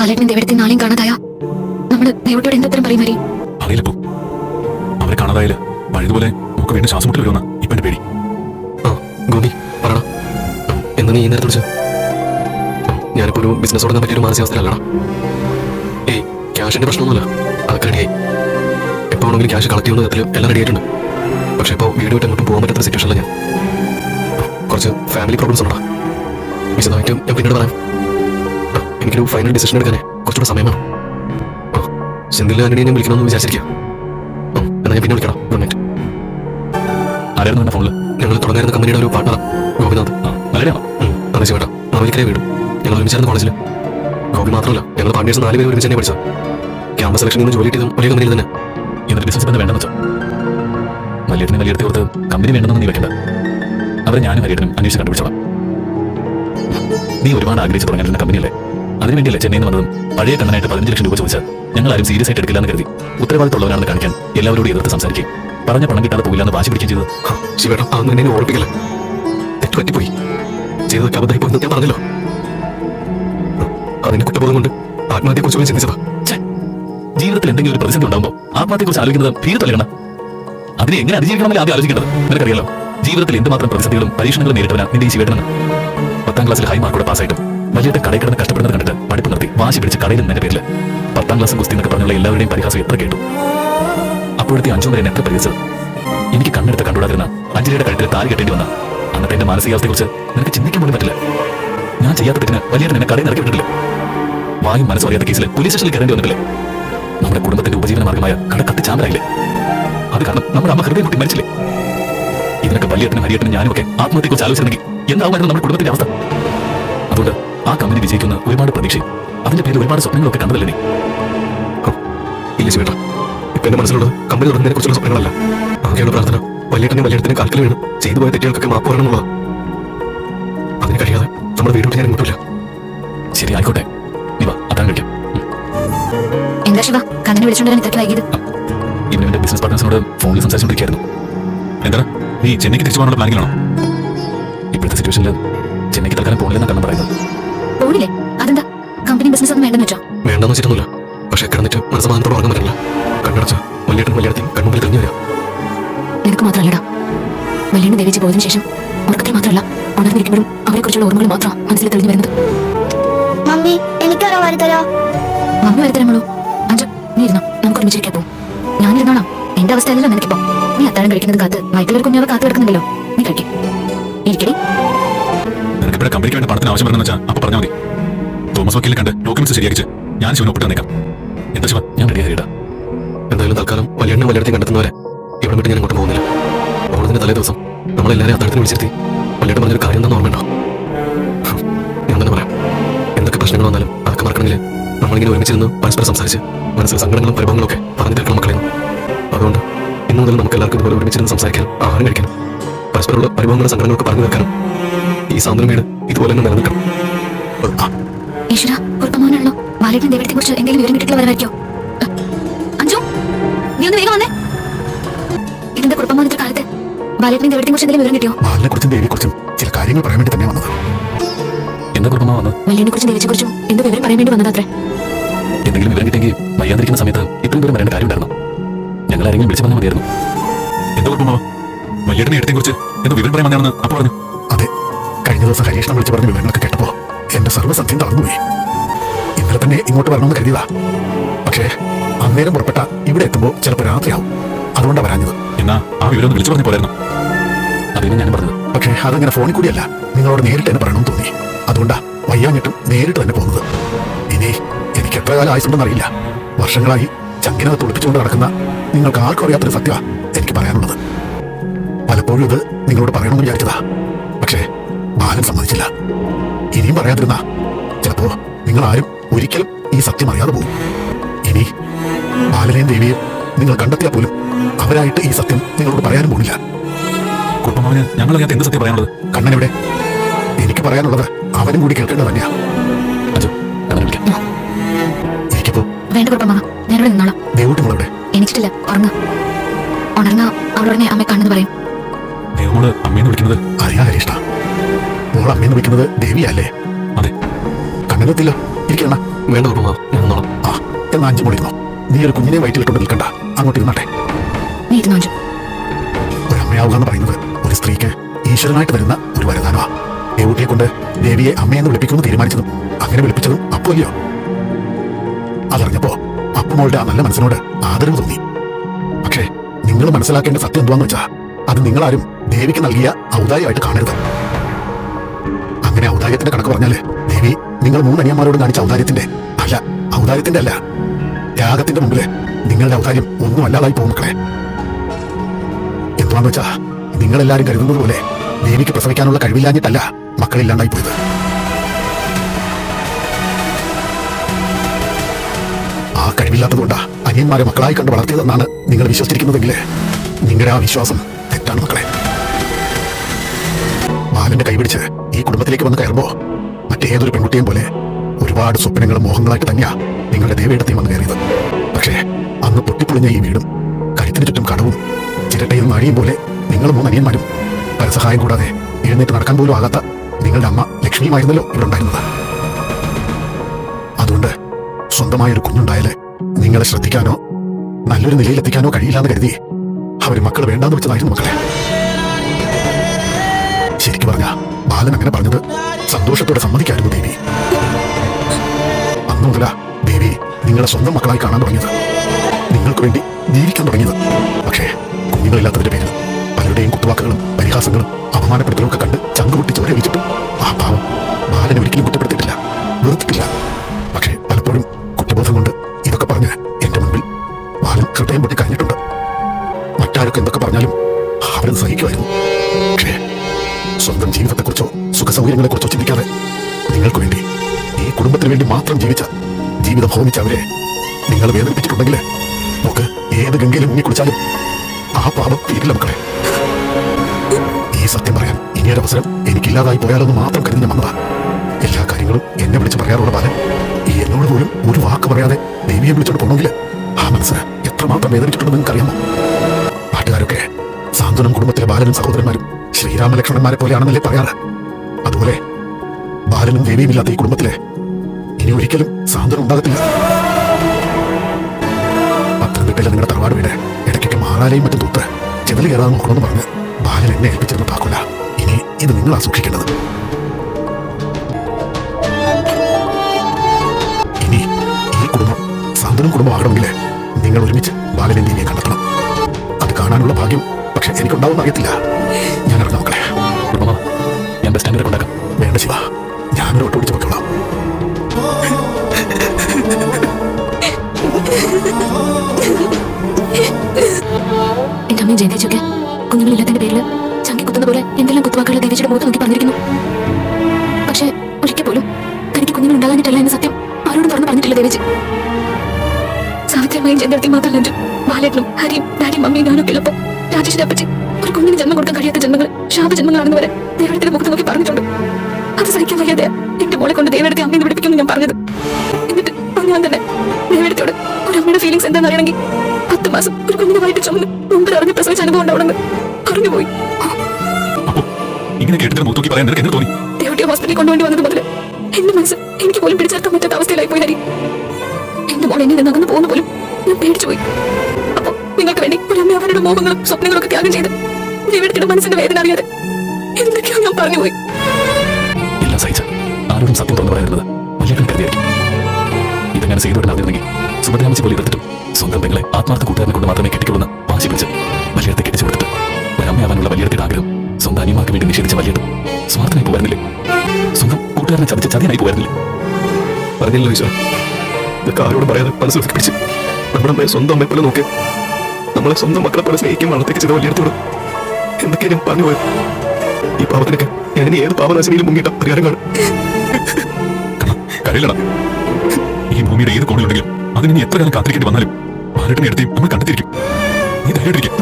ബാലേട്ടനും ദേവടത്തെ നാളെയും കാണാതായ നമ്മൾ ദേവട്ടോട് എന്തുത്തരം പറയും ഹരി? അറിയില്ല പോ. അവരെ കാണാതായാൽ പഴയതുപോലെ നമുക്ക് വീണ്ടും ശ്വാസം മുട്ടൽ വരുമെന്ന ഇപ്പൊ എന്റെ പേടി. ആ ഗോപി പറടാ ഉം, എന്ന് നീ ഈ നേരത്തെ വിളിച്ച ഞാനിപ്പോ ഒരു ബിസിനസ് തുടങ്ങാൻ പറ്റിയൊരു മാനസികാവസ്ഥയിലല്ലടാ. ഏയ് ക്യാഷിന്റെ പ്രശ്നമൊന്നുമില്ല. അതൊക്കെ റെഡിയായി എപ്പോ ആണെങ്കിലും ക്യാഷ് കളക്ട് ചെയ്യുന്ന വിധത്തിൽ എല്ലാം റെഡി ആയിട്ടുണ്ട്. പക്ഷെ ഇപ്പോൾ വീട് വിട്ട് അങ്ങോട്ട് പോകാൻ പറ്റാത്ത സിറ്റുവേഷനിലാണ് ഞാൻ. കുറച്ച് ഫാമിലി പ്രോബ്ലംസ് ഉണ്ടാ വിശദമായിട്ട് ഞാൻ പിന്നീട് പറയാം. എനിക്കൊരു ഫൈനൽ ഡിസിഷൻ എടുക്കാനേ കുറച്ചുകൂടെ സമയം വേണം ആ, സെന്തിൽ ആന്റണിയെ ഞാൻ വിളിക്കണമെന്ന് വിചാരിച്ചിരിക്കുക എന്നാൽ ഞാൻ പിന്നെ വിളിക്കണം ഗുഡ് നൈറ്റ് ആരായിരുന്നു എന്റെ ഫോണിൽ ഞങ്ങൾ തുടങ്ങായിരുന്ന കമ്പനിയുടെ ഒരു പാർട്ണർ ഗോപിനാഥ്. ഉം, അതെ ചേട്ടാ. മാവേലിക്കരെ വീട്. ഞങ്ങൾ ഒരുമിച്ചായിരുന്നു കോളേജിൽ ഗോപി മാത്രമല്ല ഞങ്ങൾ പാർട്ട്നേഴ്സ് നാല് പേര് ഒരുമിച്ച് തന്നെ പഠിച്ചത്. ക്യാമ്പസ് സെലക്ഷനിൽ നിന്ന് ജോലി കിട്ടിയതും ഒരേ കമ്പനിയിൽ തന്നെ. എന്നിട്ട് ബിസിനസ് ബന്ധം വേണ്ടെന്ന് വെച്ചോ? വലിയേട്ടനെ വലിയെടുത്ത് കൊടുത്ത് കമ്പനി വേണ്ടെന്ന് നീ വെക്കണ്ട. അവരെ ഞാനും വലിയേട്ടനും അന്വേഷിച്ച് കണ്ടുപിടിച്ചോളാം. നീ ഒരുപാട് ആഗ്രഹിച്ച് തുടങ്ങാനുള്ള കമ്പനിയല്ലേ അതിനുവേണ്ടിയല്ലേ ചെന്നൈയിൽ നിന്ന് വന്നതും പഴയ കണ്ണനായിട്ട് പതിനഞ്ച് ലക്ഷം രൂപ ചോദിച്ചാൽ ഞങ്ങൾ ആരും സീരിയസ് ആയിട്ട് എടുക്കില്ലെന്ന് കരുതി. ഉത്തരവാദിത്തമുള്ളവരാണെന്ന് കാണിക്കാൻ എല്ലാവരോടും എതിർത്ത് സംസാരിക്കും. പറഞ്ഞ പണം കിട്ടാതെ പോയില്ലെന്ന് വാശി പിടിക്കുകയും ചെയ്തത്. ശിവേട്ടം ശിവേട്ടാ അതൊന്നും എന്നെ ഓർപ്പിക്കല്ലേ. തെറ്റ് പറ്റിപ്പോയി ചെയ്തതൊക്കെ അബദ്ധമായി പോയി ഞാൻ പറഞ്ഞല്ലോ. അതിന് കുറ്റബോധം കൊണ്ട് ആത്മഹത്യയെ കുറിച്ച് ചിന്തിച്ചതാ. ജീവിതത്തിൽ എന്തെങ്കിലും ഒരു പ്രതിസന്ധി ഉണ്ടാകുമ്പോൾ ആത്മഹത്യയെ കുറിച്ച് ആലോചിക്കുന്നത് ഭീതി തലയണം അതിനെ എങ്ങനെ അതിജീവിക്കണമെന്ന് ആദ്യം ആലോചിക്കേണ്ടത്? നിനക്കറിയാലോ ജീവിതത്തിൽ എന്തുമാത്രം പ്രതിസന്ധികളും പരീക്ഷണങ്ങളും നേരിട്ടവനാ നിന്റെ ഈ ശിവേട്ടനെന്ന് പത്താം ക്ലാസ്സിൽ ഹൈ മാർക്കോടെ പാസ്സായിട്ടും വലിയ കടയിൽ കിടന്ന് കഷ്ടപ്പെടുന്നത് കണ്ടിട്ട് പഠിപ്പ് നിർത്തി വാശി പിടിച്ച് കടയിൽ നിന്നെ പേരിൽ പത്താം ക്ലാസ് ഗുസ്തി എന്നൊക്കെ പറഞ്ഞുള്ള എല്ലാവരുടെയും പരിഹാസം എത്ര കേട്ടു. അപ്പോഴത്തെ അഞ്ചു വരെ എത്ര പരിഹസിച്ചത് എനിക്ക് കണ്ണെടുത്ത് കണ്ടുകൂടാതിരുന്ന അഞ്ജലിയുടെ കഴുത്തിൽ താലി കെട്ടേണ്ടി വന്ന അന്നത്തെ എന്റെ മാനസികാവസ്ഥയെക്കുറിച്ച് നിനക്ക് ചിന്തിക്കാൻ പോലും പറ്റില്ല. ഞാൻ ചെയ്യാത്ത തെറ്റിന് വലിയ നിന്നെ കടയിൽ നിറക്കി വിട്ടിട്ടില്ല? വായും മനസ്സും അറിയാത്ത കേസിൽ പോലീസ് സ്റ്റേഷനിൽ കയറേണ്ടി വന്നിട്ടില്ലേ? നമ്മുടെ കുടുംബത്തിന്റെ ഉപജീവന മാർഗമായ കട കത്തി ചാമ്പലായില്ലേ? അത് കാരണം നമ്മുടെ അമ്മ ഹൃദയം പൊട്ടി മരിച്ചില്ലേ? ഇതിനൊക്കെ വലിയ ഹരിയട്ടനും ഞാനും ഒക്കെ ആത്മഹത്യയെക്കുറിച്ച് ആലോചിച്ചിരുന്നെങ്കിൽ എന്താവുമായിരുന്നു നമ്മുടെ കുടുംബത്തിന്റെ അവസ്ഥ? അതുകൊണ്ട് ആ കമ്പനി വിജയിക്കുന്ന ഒരുപാട് പ്രതീക്ഷയും അതിന്റെ പേരിൽ ഒരുപാട് സ്വപ്നങ്ങളൊക്കെ കണ്ടതല്ലേ നീ? ഇല്ല ചേട്ടാ ഇപ്പൊ എന്റെ മനസ്സിലുള്ളത് കമ്പനി തുടങ്ങുന്നതിനെ കുറിച്ചുള്ള സ്വപ്നങ്ങളല്ല. ആകെയുള്ള പ്രാർത്ഥന വലിയേട്ടനും വലിയേട്ടനും കാൽക്കൽ വീണ് ചെയ്തു പോയ തെറ്റുകൾക്കൊക്കെ മാപ്പ് പറയണമെന്നുള്ളതാ അതിന് കഴിയാതെ നമ്മുടെ വീട് വിട്ട് ഞാൻ ഇങ്ങോട്ടില്ല ശരി ആയിക്കോട്ടെ. നീ വാ അതാണ് കഴിക്കാം. എന്താ ശിവ? കണ്ണനെ വിളിച്ചോണ്ടാണ് ഇത്രയ്ക്ക് വൈകിയത്? ഇവന്റെ ബിസിനസ് പാർട്ട്നേഴ്സിനോട് ഫോണിൽ സംസാരിച്ചുകൊണ്ടിരിക്കുകയായിരുന്നു. നീ ചെന്നൈക്ക് തിരിച്ചു പോകാനുള്ള പ്ലാനിങ്ങിലാണോ ഇപ്പോഴത്തെ സിറ്റുവേഷനിൽ ചെന്നൈക്ക് തൽക്കാലം പോകണില്ലെന്നാണ് കണ്ണം പറയുന്നത്. പോണില്ലേ? അതെന്താ? കമ്പനി ബിസിനസ് ഒന്നും വേണ്ടെന്ന് വെച്ചോ? വേണ്ടെന്ന് വെച്ചിട്ടൊന്നുമില്ല. പക്ഷെ കിടന്നിട്ട് മനസ്സമാനത്തോടെ ഉറങ്ങാൻ പറ്റില്ല. കണ്ണടച്ച വലിയേട്ടൻ വലിയേടത്തിൽ കൺമുമ്പിൽ തെളിഞ്ഞു വരാം നിനക്ക് മാത്രമല്ലടാ വലിയ ദേവിച്ച് പോയതിനു ശേഷം ഉറക്കത്തിൽ മാത്രമല്ല ഉണർന്നിരിക്കുമ്പോഴും അവരെ കുറിച്ചുള്ള ഓർമ്മകൾ മാത്രം മനസ്സിൽ തെളിഞ്ഞു വരുന്നത്. മമ്മി എനിക്കൊരു വരുത്തരോ മമ്മി വരുത്തരമുള്ളൂ അഞ്ചു നീ ഇരുന്നോ. നമുക്ക് ഒരുമിച്ചിരിക്കാൻ പോകും ഞാനിരുന്നോളാം എന്റെ അവസ്ഥ അല്ലല്ലോ നിനക്കിപ്പോ. നീ അത്താഴം കഴിക്കുന്നത് കാത്ത് വയറ്റിലൊരു കുഞ്ഞാവ് കാത്തു കിടക്കുന്നുണ്ടല്ലോ നീ കഴിക്കും. ഇരിക്കടി. ഇവിടെ കമ്പനിക്ക് വേണ്ട പണത്തിന് ആവശ്യം വരണമെന്ന് വെച്ചാൽ പറഞ്ഞാൽ മതി. തോമസ് വക്കീലിനെ കണ്ട് ഡോക്യുമെന്റ്സ് ശരിയാക്കിച്ച് ഞാൻ ശിവനെ ഒപ്പിട്ട് തന്നേക്കാം എന്താ ശിവ? ഞാൻ റെഡി ആയിട്ടാ എന്തായാലും തൽക്കാലം വലിയെണ്ണ വലിയിടത്തിൽ കണ്ടെത്തുന്നവരെ ഇവിടെ വിട്ട് ഞാൻ ഇങ്ങോട്ട് പോകുന്നില്ല. ഓണത്തിന്റെ തലേ ദിവസം നമ്മളെല്ലാവരും അത്താഴത്തിന് വിളിച്ചിരുത്തി. വലിയേട്ടൻ പറഞ്ഞൊരു കാര്യം എന്താണെന്ന് ഓർമ്മയുണ്ടോ? ഞാൻ തന്നെ പറയാം. എന്തൊക്കെ പ്രശ്നങ്ങൾ വന്നാലും അതൊക്കെ മറക്കണമെങ്കിൽ നമ്മളിങ്ങനെ ഒരുമിച്ചിരുന്ന് പരസ്പരം സംസാരിച്ച് മനസ്സിൽ സങ്കടങ്ങളും പരിഭവങ്ങളും ഒക്കെ പറഞ്ഞു തീർക്കണം മക്കളെ. അതുകൊണ്ട് ഇന്നു മുതൽ നമുക്ക് എല്ലാവർക്കും ഇതുപോലെ ഒരുമിച്ചിരുന്ന് സംസാരിക്കാനും ആഹാരം കഴിക്കാനും പരസ്പരമുള്ള പരിഭവങ്ങളും സങ്കടങ്ങളൊക്കെ പറഞ്ഞു തീർക്കാനും ഈ സാന്ത്വനം വീട് ഇതുപോലെ തന്നെ നിലനിൽക്കണം ഈശ്വര കുറുപ്പമോനാണല്ലോ ബാലേട്ടൻ ദേവത്തെ കുറിച്ച് എന്തെങ്കിലും വിവരം കിട്ടിയിട്ടുള്ള വരവായിരിക്കോ? അഞ്ചു നീ ഒന്ന് വേഗം വന്നേ. ഇതിന്റെ കുറുപ്പമോൻ ഇത്ര കാലത്ത്? ബാലേട്ടനെ ദേവത്തെ കുറിച്ച് എന്തെങ്കിലും വിവരം കിട്ടിയോ? ബാലിനെ കുറിച്ചും ദേവിയെ കുറിച്ചും ചില കാര്യങ്ങൾ പറയാൻ വേണ്ടി തന്നെ വന്നത്. എന്താ കുടുംബം വന്ന്? വലിയനെ കുറിച്ചും ദേവിയെ കുറിച്ചും എന്തോ വിവരം പറയാൻ വേണ്ടി വന്നതാത്രേ എന്തെങ്കിലും വിവരം കിട്ടിയെങ്കിൽ വയ്യാതിരിക്കുന്ന സമയത്ത് ഇത്രയും ദൂരം വരേണ്ട കാര്യമുണ്ടായിരുന്നു? ഞങ്ങൾ ആരെങ്കിലും വിളിച്ചു പറഞ്ഞാൽ മതിയായിരുന്നു. എന്താ കുടുംബമാവ വലിയേട്ടനെ എടുത്തേ കുറിച്ച് എന്തോ വിവരം പറയാൻ വന്നാണെന്ന് അപ്പൊ പറഞ്ഞു. കഴിഞ്ഞ ദിവസം ഹരീഷിനെ വിളിച്ചു പറഞ്ഞ വിവരങ്ങളൊക്കെ കേട്ടപ്പോ എന്റെ സർവസത്യം തളർന്നുപോയി. ഇന്നലെ തന്നെ ഇങ്ങോട്ട് വരണമെന്ന് കരുതിയതാ. പക്ഷേ അന്നേരം പുറപ്പെട്ട ഇവിടെ എത്തുമ്പോൾ ചിലപ്പോൾ രാത്രിയാവും. അതുകൊണ്ടാണ് വരാഞ്ഞത്. എന്നാ ആ വിവരം വിളിച്ചു പറഞ്ഞു പോലായിരുന്നു അതിന് ഞാൻ പറഞ്ഞത്. പക്ഷേ അതങ്ങനെ ഫോണിൽ കൂടിയല്ല. നിങ്ങളോട് നേരിട്ട് തന്നെ പറയണമെന്ന് തോന്നി. അതുകൊണ്ടാ വയ്യാഞ്ഞിട്ടും നേരിട്ട് തന്നെ പോകുന്നത്. ഇനി എനിക്ക് എത്ര കാലം ആയുസുണ്ടെന്ന് അറിയില്ല. വർഷങ്ങളായി ചങ്കിനത് തുളിപ്പിച്ചുകൊണ്ട് നടക്കുന്ന നിങ്ങൾക്ക് ആർക്കും അറിയാത്തൊരു സത്യമാണ് എനിക്ക് പറയാനുള്ളത്. പലപ്പോഴും ഇത് നിങ്ങളോട് പറയണമെന്ന് വിചാരിച്ചതാ. പക്ഷേ ബാലൻ സമ്മതിച്ചില്ല. ഇനിയും പറയാതിരുന്ന. ചിലപ്പോ നിങ്ങൾ ആരും ഒരിക്കലും ഈ സത്യം അറിയാതെ പോകും. ഇനി ബാലനെയും ദേവിയെയും നിങ്ങൾ കണ്ടെത്തിയാൽ പോലും അവരായിട്ട് ഈ സത്യം നിങ്ങളോട് പറയാനും പോണില്ല കുട്ടമാവന് ഞങ്ങൾ അറിയാത്ത എന്ത് സത്യം പറയാനുള്ളത്? കണ്ണൻ എവിടെ എനിക്ക് പറയാനുള്ളത് അവനും കൂടി കേൾക്കേണ്ടത് തന്നെയാ. അജു വിളിക്കാം. എനിക്കിപ്പോ വേണ്ട കുറുപ്പമാവ ഞാനിവിടെ നിന്നോളാം. ദേവൂട്ടിമുള്ളവിടെ എണീറ്റിട്ടില്ല ഉറങ്ങ. ഉണർന്ന അവളുടനെ അമ്മ കാണുന്നു പറയും. ദേവമോൾ അമ്മയെന്ന് വിളിക്കുന്നത്? അറിയാ ഹരീഷ്ട. മോൾ അമ്മയെന്ന് വിളിക്കുന്നത് ദേവിയല്ലേ? അതെ. കണ്ണനെത്തില്ല ഇരിക്കണ വേണ്ട ഞാൻ നോളാം ആ എന്നാ അഞ്ചു മോളിരുന്നോ നീ ഒരു കുഞ്ഞിനെ വയറ്റിലിട്ടുണ്ട് നിൽക്കണ്ട. അങ്ങോട്ട് ഇരുന്നാട്ടെ. നീ ഇരുന്നു ഒരമ്മയാവുക എന്ന് പറയുന്നത് ഒരു സ്ത്രീക്ക് ഈശ്വരനായിട്ട് വരുന്ന ഒരു വരദാനമാ ദേവുട്ടിയെ കൊണ്ട് ദേവിയെ അമ്മയെന്ന് വിളിപ്പിക്കുമെന്ന് തീരുമാനിച്ചതും അങ്ങനെ വിളിപ്പിച്ചതും അപ്പല്ലയോ അതറിഞ്ഞപ്പോ അപ്പുമോളുടെ ആ നല്ല മനസ്സിനോട് ആദരവ് തോന്നി. പക്ഷേ നിങ്ങൾ മനസ്സിലാക്കേണ്ട സത്യം എന്തുവാന്ന് വെച്ചാ അത് നിങ്ങളാരും ദേവിക്ക് നൽകിയ ഔദായമായിട്ട് കാണരുത്. അങ്ങനെ ഔദാര്യത്തിന്റെ കണക്ക് പറഞ്ഞാൽ ദേവി നിങ്ങൾ മൂന്നനിയന്മാരോട് കാണിച്ച ഔദാര്യത്തിന്റെ അല്ല ഔദാര്യത്തിന്റെ അല്ല. ത്യാഗത്തിന്റെ മുമ്പിൽ നിങ്ങളുടെ ഔദാര്യം ഒന്നും അല്ലാതായി പോകും മക്കളെ. എന്തുവാന്ന് വെച്ചാ നിങ്ങളെല്ലാരും കരുതുന്നത് പോലെ ദേവിക്ക് പ്രസവിക്കാനുള്ള കഴിവില്ലാഞ്ഞിട്ടല്ല മക്കളില്ലാണ്ടായി പോയത്. ആ കഴിവില്ലാത്തതുകൊണ്ടാ അനിയന്മാരെ മക്കളായി കണ്ട് വളർത്തിയതെന്നാണ് നിങ്ങൾ വിശ്വസിച്ചിരിക്കുന്നതെങ്കിൽ നിങ്ങളുടെ ആ വിശ്വാസം തെറ്റാണ് മക്കളെ. ബാലന്റെ കൈപിടിച്ച് ഈ കുടുംബത്തിലേക്ക് വന്ന് കയറുമ്പോ മറ്റേതൊരു പെൺകുട്ടിയും പോലെ ഒരുപാട് സ്വപ്നങ്ങളും മോഹങ്ങളായിട്ട് തന്നെയാ നിങ്ങളുടെ ദേവയിടത്തെയും വന്ന് കയറിയത്. പക്ഷേ അന്ന് പൊട്ടിപ്പൊളിഞ്ഞ ഈ വീടും കഴുത്തിന് ചുറ്റും കടവും ചിരട്ടയും മഴയും പോലെ നിങ്ങൾ മൂന്ന് അനിയന്മാരും പരസഹായം കൂടാതെ എഴുന്നേറ്റ് നടക്കാൻ പോലും ആകാത്ത നിങ്ങളുടെ അമ്മ ലക്ഷ്മിയുമായിരുന്നല്ലോ ഇവിടെ ഉണ്ടായിരുന്നത്. അതുകൊണ്ട് സ്വന്തമായൊരു കുഞ്ഞുണ്ടായാൽ നിങ്ങളെ ശ്രദ്ധിക്കാനോ നല്ലൊരു നിലയിലെത്തിക്കാനോ കഴിയില്ലാന്ന് കരുതി അവർ മക്കൾ വേണ്ടാന്ന് വെച്ചതായിരുന്നു മക്കളെ. ശരിക്കും പറഞ്ഞ ബാലൻ അങ്ങനെ പറഞ്ഞത് സന്തോഷത്തോടെ സമ്മതിക്കായിരുന്നു ദേവി. അന്നു മുതലാ ദേവി നിങ്ങളെ സ്വന്തം മക്കളായി കാണാൻ തുടങ്ങിയത്. നിങ്ങൾക്ക് വേണ്ടി ജീവിക്കാൻ തുടങ്ങിയത്. പക്ഷേ കുഞ്ഞുങ്ങളില്ലാത്തതിന്റെ പേരിൽ പലരുടെയും കുത്തുവാക്കുകളും പരിഹാസങ്ങളും അപമാനപ്പെടുത്തലും ഒക്കെ കണ്ട് ചങ്കുപൊട്ടി വിളിച്ചിട്ടും ആ പാവം ഈ കുടുംബത്തിന് വേണ്ടി മാത്രം ജീവിച്ച ജീവിതം ഹോമിച്ച അവരെ നിങ്ങൾ വേദനിപ്പിച്ചിട്ടുണ്ടെങ്കിൽ നമുക്ക് ഏത് ഗംഗയിലും മുങ്ങി കുളിച്ചാലും ആ പാപം തീരില്ല മക്കളെ. ഈ സത്യം പറയാൻ ഇനിയൊരു അവസരം എനിക്കില്ലാതായി പോയാലെന്ന് മാത്രം കരുതി ഞാൻ എല്ലാ കാര്യങ്ങളും എന്നെ വിളിച്ച് പറയാറുള്ള ബാലൻ ഈ എന്നോട് പോലും ഒരു വാക്ക് പറയാതെ ദേവിയെ വിളിച്ചോട്ട് പോകണമെങ്കിൽ ആ മനസ്സിന് എത്രമാത്രം വേദനിച്ചിട്ടുണ്ടെന്ന് നിങ്ങൾക്ക് അറിയാമോ നാട്ടുകാരൊക്കെ സാന്ത്വനം കുടുംബത്തിലെ ബാലനും സഹോദരന്മാരും ശ്രീരാമലക്ഷ്മണന്മാരെ പോലെയാണെന്നല്ലേ പറയാറ്. അതുപോലെ ബാലനും ദേവിയും ഇല്ലാത്ത ഈ കുടുംബത്തിലെ ഇനി ഒരിക്കലും സാന്ത്വനം ഉണ്ടാകത്തില്ല. പത്തനംതിട്ടയിലെ നിങ്ങളുടെ തറവാട് വീട്. ഇടയ്ക്കൊക്കെ മാറാലയും മറ്റും തൂത്ത്. ചെതൽ കയറാൻ നോക്കണമെന്ന് പറഞ്ഞ് ബാലൻ എന്നെ ഏൽപ്പിച്ചിരുന്ന താക്കോല ഇനി ഇത് നിങ്ങളാ സൂക്ഷിക്കേണ്ടത് ഇനി ഈ കുടുംബം സാന്ത്വനം കുടുംബമാകണമെങ്കിൽ നിങ്ങൾ ഒരുമിച്ച് ബാലനെ ദേവിയെ കണ്ടെത്തണം. അത് കാണാനുള്ള ഭാഗ്യം പക്ഷെ എനിക്കുണ്ടാവുമെന്ന് അറിയത്തില്ല. ഞാൻ ഇറങ്ങാം മക്കളെ ഞാൻ ബസ് സ്റ്റാൻഡിൽ എന്റെ അമ്മയും ജയന്തേച്ചൊക്കെ കുഞ്ഞുങ്ങളില്ലാത്തതിന്റെ പേരിൽ ചങ്കി കുത്തുന്ന പോലെ എന്തെല്ലാം കുത്തുവാക്കുകൾ ദേവിച്ചിട്ട് മുഖത്ത് നോക്കി പറഞ്ഞിരിക്കുന്നു. പക്ഷേ ഒരിക്കൽ പോലും തനിക്ക് കുഞ്ഞുങ്ങൾ ഉണ്ടാകാനിട്ടല്ല എന്ന സത്യം ആരോടും തുറന്നു പറഞ്ഞിട്ടില്ല ദേവിച്ച് സാവിത്രിയമ്മയും ജയന്തേടത്തി മാത്രമല്ല ബാലേട്ടനും ഹരിയും ഡാഡിയും മമ്മിയും ഞാനൊക്കെ ഒക്കെ ഉള്ളപ്പോ അപ്പച്ചി ഒരു കുഞ്ഞിന് ജന്മം കൊടുക്കാൻ കഴിയാത്ത ജന്മങ്ങൾ ശാപജന്മങ്ങളാണെന്ന് വരെ ദേവടത്തിന്റെ മുഖത്ത് നോക്കി പറഞ്ഞിട്ടുണ്ട്. അത് സഹിക്കാൻ വയ്യാതെ എന്റെ മോളെ കൊണ്ട് ദേവടത്തെ അമ്മയെ വിളിപ്പിക്കുമെന്ന് ഞാൻ പറഞ്ഞത്. എന്നിട്ട് ഞാൻ തന്നെ ദേവടത്തോട് ഒരു അമ്മയുടെ ഫീലിങ്സ് എന്താണെന്ന് അറിയണമെങ്കിൽ പത്ത് മാസം ഒരു കുഞ്ഞിനെ വയറ്റ് ചുമന്ന് മുമ്പ് അറിഞ്ഞ് പ്രസവിച്ച അനുഭവം ഉണ്ടാവണമെന്ന് അറിഞ്ഞുപോയി. ഇങ്ങനെ കേട്ടിട്ട് മുഖത്ത് നോക്കി പറയാൻ നിനക്ക് എന്ത് തോന്നി? ദേവട്ടിയെ ഹോസ്പിറ്റലിൽ കൊണ്ടുവേണ്ടി വന്നത് മുതൽ എന്റെ മനസ്സ് എനിക്ക് പോലും പിടിച്ചെടുക്കാൻ പറ്റാത്ത അവസ്ഥയിലായി പോയി ഹരി എന്റെ മോൾ എന്നെ നിന്ന് അകന്നു പോകുന്ന പോലും ഞാൻ പേടിച്ചു പോയി. അപ്പൊ നിങ്ങൾക്ക് വേണ്ടി ഒരു അമ്മ അവരുടെ മോഹങ്ങളും സ്വപ്നങ്ങളും ഒക്കെ ത്യാഗം ചെയ്ത് ദേവടത്തിന്റെ മനസ്സിന്റെ വേദന അറിയാതെ എന്തൊക്കെയോ ഞാൻ പറഞ്ഞുപോയി. എല്ലാം സഹിച്ച. ആരോടും സത്യം തുറന്നു പറയരുത് വലിയ കരുതിയായിരിക്കും. ഇതങ്ങനെ ചെയ്തു വിടാതിരുന്നെങ്കിൽ സുഭദ്രാമച്ചി പോലെ എടുത്തിട്ടു സ്വന്തം പെങ്ങളെ ആത്മാർത്ഥ കൂട്ടുകാരനെ കൊണ്ട് മാത്രമേ കെട്ടിക്കൊള്ളുന്ന വാശി പിടിച്ച് വലിയടത്തെ കെട്ടിച്ചു കൊടുത്തിട്ട് ഒരമ്മയാവാനുള്ള വലിയടത്തിന്റെ ആഗ്രഹം സ്വന്തം അനിയമാർക്ക് വേണ്ടി നിഷേധിച്ച വലിയടം സ്വാർത്ഥനായി പോകാറില്ലേ സ്വന്തം കൂട്ടുകാരനെ ചതിച്ച ചതിയായി പോകാറില്ലേ പറഞ്ഞില്ലല്ലോ ഈശ്വരൻ ഇതൊക്കെ ആരോട് പറയാതെ മനസ്സിൽ പിടിച്ച് നമ്മുടെ അമ്മയെ സ്വന്തം അമ്മയെ പോലെ നോക്കി നമ്മളെ സ്വന്തം മക്കളെ പോലെ സ്നേഹിക്കും വളർത്തേക്ക് ചെയ്ത വലിയടത്തോട് എന്തൊക്കെ ഞാൻ പറഞ്ഞു പോയത്? ഈ പാവത്തിനൊക്കെ ഞാൻ ഇനി ഏത് പാവനാശിനിയിലും മുങ്ങിയിട്ട പരിഹാരം കാണും കരയില്ലടാ. ഈ ഭൂമിയുടെ ഏത് കോണിലുണ്ടെങ്കിലും അതിന് ഇനി എത്ര കാലം കാത്തിരിക്കേണ്ടി വന്നാലും ഭാരട്ടിനെ എടുത്ത് നമ്മൾ കണ്ടെത്തിയിരിക്കും. നീ ധൈര്യമായിട്ടിരിക്കും.